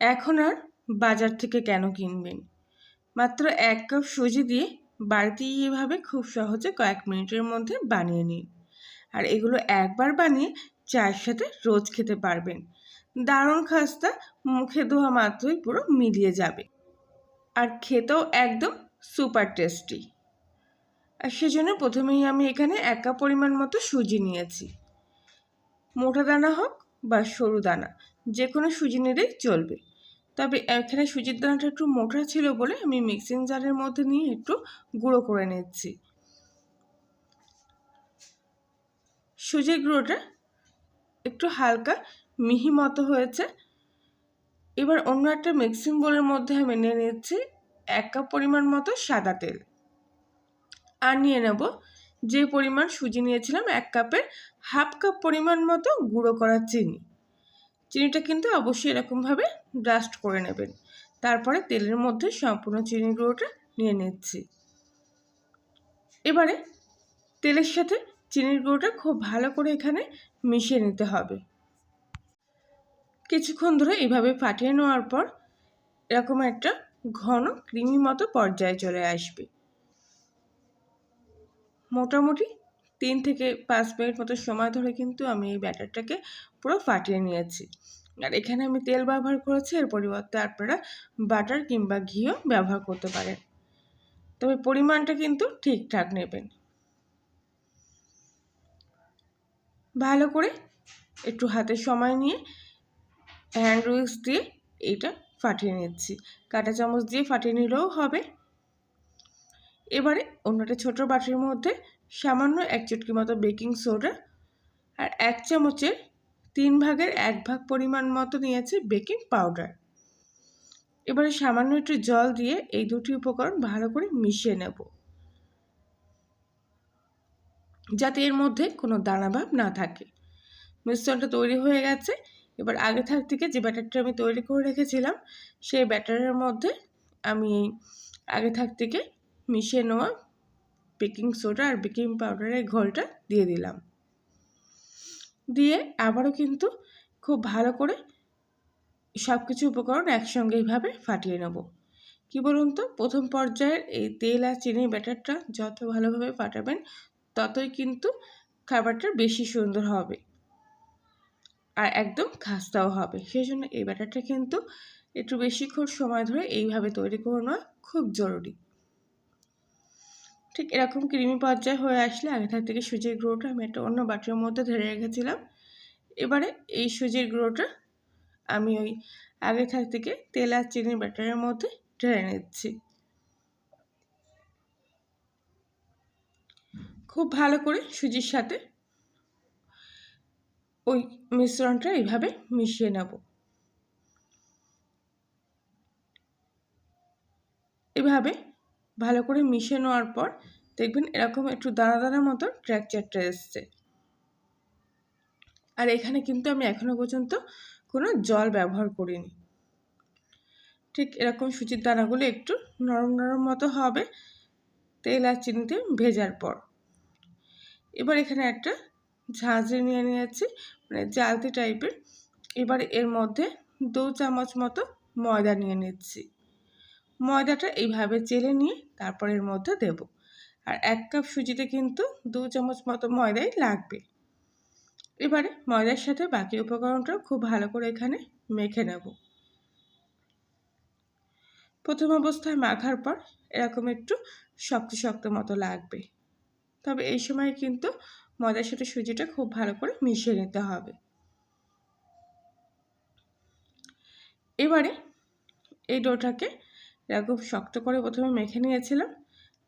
এখন আর বাজার থেকে কেন কিনবেন? মাত্র এক কাপ সুজি দিয়ে বাড়িতেই এভাবে খুব সহজে কয়েক মিনিটের মধ্যে বানিয়ে নিন। আর এগুলো একবার বানিয়ে চায়ের সাথে রোজ খেতে পারবেন। দারুণ খাস্তা, মুখে ধোয়া মাত্রই পুরো মিলিয়ে যাবে। আর খেতেও একদম সুপার টেস্টি। আর সেজন্য প্রথমেই আমি এখানে এক কাপ পরিমাণ মতো সুজি নিয়েছি। মোটা দানা হোক বা সরু দানা যে কোনো সুজি নিলেই চলবে। তবে এখানে সুজির দানাটা একটু মোটা ছিল বলে আমি মিক্সিং জারের মধ্যে নিয়ে একটু গুঁড়ো করে নিচ্ছি। সুজির গুঁড়োটা একটু হালকা মিহি মতো হয়েছে। এবার অন্য একটা মিক্সিং বোলের মধ্যে আমি নিয়ে নিচ্ছি এক কাপ পরিমাণ মতো সাদা তেল। আর নিয়ে নেব যে পরিমাণ সুজি নিয়েছিলাম এক কাপের হাফ কাপ পরিমাণ মতো গুঁড়ো করা চিনি। চিনিটা কিন্তু অবশ্যই এরকমভাবে ব্রাস্ট করে নেবেন। তারপরে তেলের মধ্যে সম্পূর্ণ চিনি গুঁড়োটা নিয়ে নিচ্ছি। এবারে তেলের সাথে চিনির গুঁড়োটা খুব ভালো করে এখানে মিশিয়ে নিতে হবে। কিছুক্ষণ ধরে এইভাবে ফাটিয়ে নেওয়ার পর এরকম একটা ঘন, ক্রিমি মতো পর্যায়ে চলে আসবে। মোটামুটি তিন থেকে পাঁচ মিনিট মতো সময় ধরে কিন্তু আমি এই ব্যাটারটাকে পুরো ফাটিয়ে নিয়েছি। আর এখানে আমি তেল ব্যবহার করেছি, এর পরিবর্তে আপনারা বাটার কিংবা ঘিও ব্যবহার করতে পারেন। তবে পরিমাণটা কিন্তু ঠিকঠাক নেবেন। ভালো করে একটু হাতে সময় নিয়ে হ্যান্ড উইক্স দিয়ে এইটা ফাটিয়ে নিচ্ছি। কাঁটা চামচ দিয়ে ফাটিয়ে নিলেও হবে। এবারে অন্য একটা ছোটো বাটির মধ্যে সামান্য এক চুটকি মতো বেকিং সোডা আর এক চামচের তিন ভাগের এক ভাগ পরিমাণ মতো নিয়েছে বেকিং পাউডার। এবারে সামান্য একটু জল দিয়ে এই দুটি উপকরণ ভালো করে মিশিয়ে নেব। যাতে এর মধ্যে কোনো দানাভাব না থাকে। মিশ্রণটা তৈরি হয়ে গেছে। এবার আগে থাক থেকে যে ব্যাটারটা আমি তৈরি করে রেখেছিলাম, সেই ব্যাটারের মধ্যে আমি আগে থাক থেকে মিশিয়ে নেওয়া বেকিং সোডা আর বেকিং পাউডারের ঘোলটা দিয়ে দিলাম। দিয়ে আবারও কিন্তু খুব ভালো করে সব কিছু উপকরণ একসঙ্গে এইভাবে ফাটিয়ে নেব। কি বলুন তো, প্রথম পর্যায়ের এই তেল আর চিনির ব্যাটারটা যত ভালোভাবে ফাটাবেন, ততই কিন্তু খাবারটা বেশি সুন্দর হবে আর একদম খাস্তাও হবে। সেই জন্য এই ব্যাটারটা কিন্তু একটু বেশিক্ষণ সময় ধরে এইভাবে তৈরি করে নেওয়া খুব জরুরি। ঠিক এরকম ক্রিমি পর্যায়ে হয়ে আসলে আগে থাক থেকে সুজির গুঁড়োটা আমি একটা অন্য বাটির মধ্যে ধরে রেখেছিলাম। এবারে এই সুজির গুঁড়োটা আমি ওই আগে থাক থেকে তেল আর চিনির ব্যাটারের মধ্যে ঢেলে নিচ্ছি। খুব ভালো করে সুজির সাথে ওই মিশ্রণটা এইভাবে মিশিয়ে নেব। এভাবে ভালো করে মিশে নেওয়ার পর দেখবেন এরকম একটু দানা দানা মতো ট্র্যাকচারটা এসছে। আর এখানে কিন্তু আমি এখনও পর্যন্ত কোনো জল ব্যবহার করিনি। ঠিক এরকম সুচির দানাগুলো একটু নরম নরম মতো হবে তেল আর চিনিতে ভেজার পর। এবার এখানে একটা ঝাঁঝরি নিয়ে নিয়েছি মানে জালতি টাইপের এবার এর মধ্যে দু চামচ মতো ময়দা নিয়ে নিচ্ছি। ময়দাটা এইভাবে চেলে নিয়ে তারপর এর মধ্যে দেব। আর এক কাপ সুজিতে কিন্তু দু চামচ মতো ময়দাই লাগবে। এবারে ময়দার সাথে বাকি উপকরণটা খুব ভালো করে এখানে মেখে নেব। প্রথম অবস্থায় মাখার পর এরকম একটু শক্ত শক্ত মতো লাগবে। তবে এই সময় কিন্তু ময়দার সাথে সুজিটা খুব ভালো করে মিশিয়ে নিতে হবে। এবারে এই ডোটাকে এরকম শক্ত করে প্রথমে মেখে নিয়েছিলাম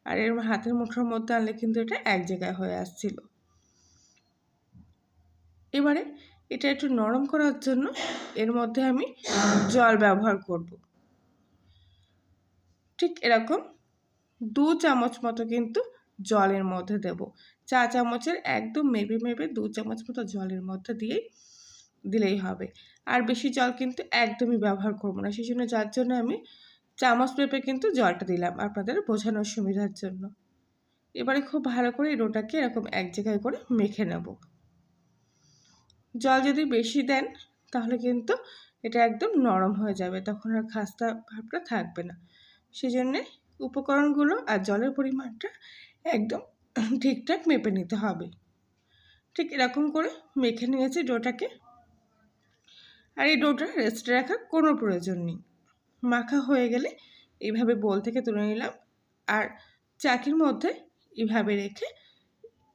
আর এর হাতের মুঠোর মধ্যে আনলে কিন্তু এটা এক জায়গায় হয়ে আসছিল। এবারে এটা একটু নরম করার জন্য এর মধ্যে আমি জল ব্যবহার করব। ঠিক এরকম দু চামচ মতো কিন্তু জলের মধ্যে দেব। চা চামচের একদম মেপে মেপে দু চামচ মতো জলের মধ্যে দিয়েই দিলেই হবে। আর বেশি জল কিন্তু একদমই ব্যবহার করব না। সেই জন্য যার জন্য আমি চামচ পেঁপে কিন্তু জলটা দিলাম আপনাদের বোঝানোর সুবিধার জন্য। এবারে খুব ভালো করে এই রোটাকে এরকম এক জায়গায় করে মেখে নেব। জল যদি বেশি দেন, তাহলে কিন্তু এটা একদম নরম হয়ে যাবে, তখন আর খাস্তা ভাবটা থাকবে না। সেই সেজন্যে উপকরণগুলো আর জলের পরিমাণটা একদম ঠিকঠাক মেপে নিতে হবে। ঠিক এরকম করে মেখে নিয়েছি ডোটাকে। আর এই ডোটা রেস্টে রাখার কোনো প্রয়োজন নেই। মাখা হয়ে গেলে এইভাবে বোল থেকে তুলে নিলাম। আর চাকির মধ্যে এইভাবে রেখে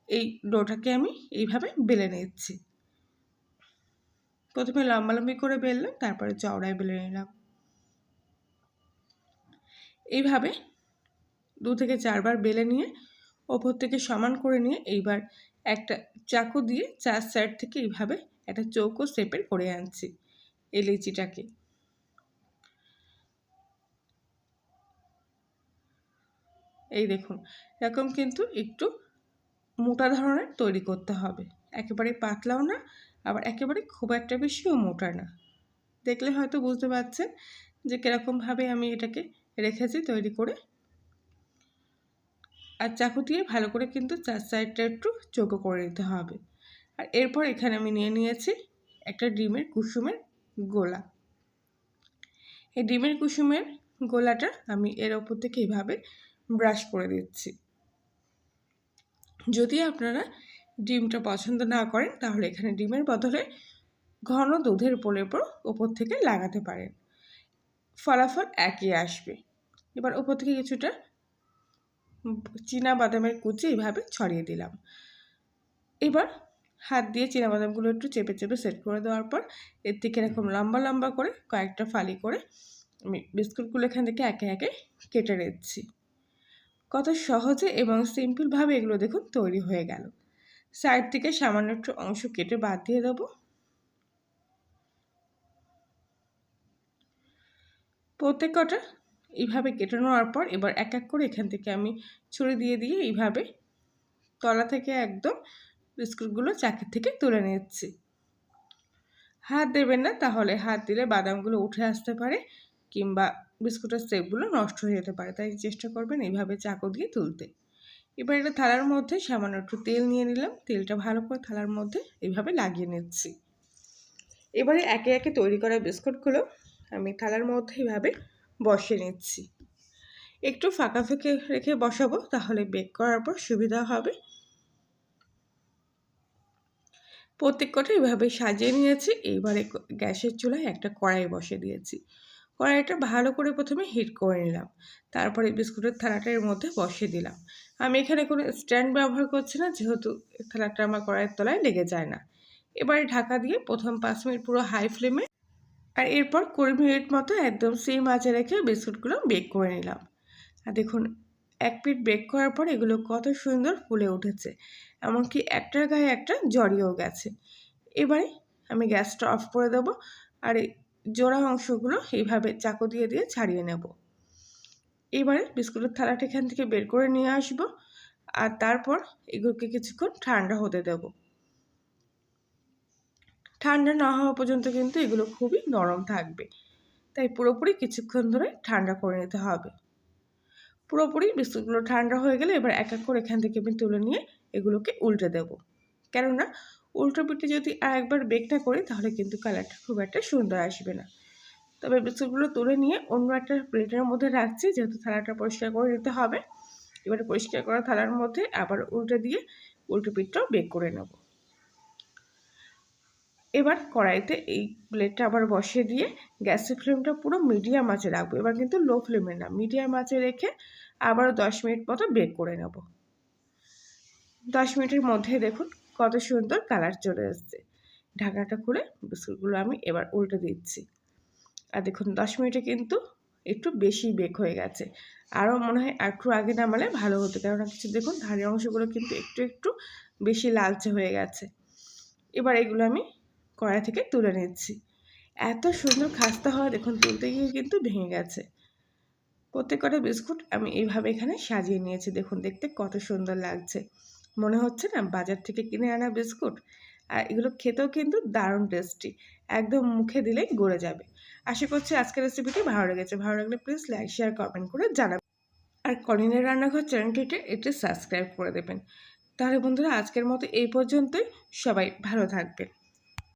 এই ডোটাকে আমি এইভাবে বেলে নিচ্ছি। প্রথমে লম্বালম্বি করে বেললাম, তারপরে চওড়ায় বেলে নিলাম। এইভাবে দু থেকে চারবার বেলে নিয়ে, ওপর থেকে সমান করে নিয়ে এইবার একটা চাকু দিয়ে চার সাইড থেকে এইভাবে একটা চৌকো শেপের করে আনছি, এই লিচিটাকে। এই দেখুন, এরকম কিন্তু একটু মোটা ধরনের তৈরি করতে হবে। একেবারে পাতলাও না, আবার একেবারে খুব একটা বেশিও মোটা না। দেখলে হয়তো বুঝতে পারছেন যে কীরকমভাবে আমি এটাকে রেখেছি তৈরি করে। আর চাকু দিয়ে ভালো করে কিন্তু চার সাইডটা একটু চোখো করে নিতে হবে। আর এরপর এখানে আমি নিয়ে নিয়েছি একটা ডিমের কুসুমের গোলা। এই ডিমের কুসুমের গোলাটা আমি এর ওপর থেকে এইভাবে ব্রাশ করে দিচ্ছি। যদি আপনারা ডিমটা পছন্দ না করেন, তাহলে এখানে ডিমের বদলে ঘন দুধের পোলের পর ওপর থেকে লাগাতে পারেন। ফলাফল একই আসবে। এবার ওপর থেকে কিছুটা চীনা বাদামের কুচি এইভাবে ছড়িয়ে দিলাম। এবার হাত দিয়ে চীনা বাদামগুলো একটু চেপে চেপে সেট করে দেওয়ার পর, এর থেকে এরকম লম্বা লম্বা করে কয়েকটা ফালি করে আমি বিস্কুটগুলো এখান থেকে একে একে কেটে নিচ্ছি। কত সহজে এবং সিম্পলভাবে এগুলো দেখুন তৈরি হয়ে গেল। সাইড থেকে সামান্য একটু অংশ কেটে বাদ দিয়ে দেবো। প্রত্যেক কটা এইভাবে কেটে নেওয়ার পর এবার এক এক করে এখান থেকে আমি ছুরি দিয়ে দিয়ে এইভাবে তলা থেকে একদম বিস্কুটগুলো চাকের থেকে তুলে নিচ্ছি। হাত দেবেন না, তাহলে হাত দিলে বাদামগুলো উঠে আসতে পারে। কিংবা বিস্কুটের সেপগুলো নষ্ট হয়ে যেতে পারে, তাই চেষ্টা করবেন এইভাবে চাকু দিয়ে তুলতে। এবার এটা থালার মধ্যে সামান্য একটু তেল নিয়ে নিলাম, তেলটা ভালো করে থালার মধ্যে এইভাবে লাগিয়ে নিচ্ছি। এবারে একে একে তৈরি করা বিস্কুটগুলো আমি থালার মধ্যে এইভাবে বসিয়ে নিচ্ছি। একটু ফাঁকা ফাঁকে রেখে বসাবো, তাহলে বেক করার পর সুবিধা হবে। প্রত্যেক কটা এইভাবে সাজিয়ে নিয়েছি এইবারে গ্যাসের চুলায় একটা কড়াই বসে দিয়েছি। কড়াইটা ভালো করে প্রথমে হিট করে নিলাম। তারপরে বিস্কুটের থালাটার মধ্যে বসিয়ে দিলাম। আমি এখানে কোনো স্ট্যান্ড ব্যবহার করছি না, যেহেতু থালাটা আমার কড়াইয়ের তলায় লেগে যায় না। এবারে ঢাকা দিয়ে প্রথম পাঁচ মিনিট পুরো হাই ফ্লেমে আর এরপর কুড়ি মিনিট মতো একদম সেম আঁচে রেখে বিস্কুটগুলো বেক করে নিলাম। আর দেখুন, এক পিট বেক করার পর এগুলো কত সুন্দর ফুলে উঠেছে, এমনকি একটার গায়ে একটা জড়িয়েও গেছে। এবারে আমি গ্যাসটা অফ করে দেবো। আর জোড়া অংশগুলো এইভাবে চাকু দিয়ে দিয়ে ছাড়িয়ে নেব। এবারে বিস্কুটের থালাটা এখান থেকে বের করে নিয়ে আসব আর তারপর এগুলোকে কিছুক্ষণ ঠান্ডা হতে দেবো। ঠান্ডা না হওয়া পর্যন্ত কিন্তু এগুলো খুবই নরম থাকবে, তাই পুরোপুরি কিছুক্ষণ ধরে ঠান্ডা করে নিতে হবে। পুরোপুরি বিস্কুটগুলো ঠান্ডা হয়ে গেলে এবার এক এক করে এখান থেকে আমি তুলে নিয়ে এগুলোকে উল্টে দেব। কেননা উল্টো পিঠে যদি একবার বেক না করি, তাহলে কিন্তু কালারটা খুব একটা সুন্দর আসবে না। তবে বিস্কুটগুলো তুলে নিয়ে অন্য একটা প্লেটের মধ্যে রাখছি, যেহেতু থালাটা পরিষ্কার করে নিতে হবে। এবারে পরিষ্কার করা থালার মধ্যে আবার উল্টে দিয়ে উল্টো পিঠটাও বেক করে নেব। এবার কড়াইতে এই প্লেটটা আবার বসিয়ে দিয়ে গ্যাসের ফ্লেমটা পুরো মিডিয়াম আঁচে রাখব। এবার কিন্তু লো ফ্লেমে না, মিডিয়াম আঁচে রেখে আবারও দশ মিনিট মতো বেক করে নেব। দশ মিনিটের মধ্যে দেখুন কত সুন্দর কালার চলে এসছে ঢাকাটা খুলে বিস্কুটগুলো আমি এবার উল্টে দিচ্ছি। আর দেখুন, দশ মিনিটে কিন্তু একটু বেশি বেক হয়ে গেছে। আরও মনে হয় একটু আগে নামালে ভালো হতো, কেননা কিছু দেখুন ধারি অংশগুলো কিন্তু একটু একটু বেশি লালচে হয়ে গেছে। এবার এগুলো আমি কড়াই থেকে তুলে নিচ্ছি। এত সুন্দর খাস্তা হয় দেখুন, তুলতে গিয়ে কিন্তু ভেঙে গেছে। প্রত্যেক কটা বিস্কুট আমি এইভাবে এখানে সাজিয়ে নিয়েছি, দেখুন, দেখতে কত সুন্দর লাগছে। মনে হচ্ছে না বাজার থেকে কিনে আনা বিস্কুট? আর এগুলো খেতেও কিন্তু দারুণ টেস্টি একদম মুখে দিলেই গড়ে যাবে। আশা করছি আজকের রেসিপিটি ভালো লেগেছে। ভালো লাগলে প্লিজ লাইক শেয়ার কমেন্ট করে জানাবেন। আর কলিনের রান্নাঘর চ্যানেলটিতে এটি সাবস্ক্রাইব করে দেবেন। তাহলে বন্ধুরা, আজকের মতো এই পর্যন্তই। সবাই ভালো থাকবেন।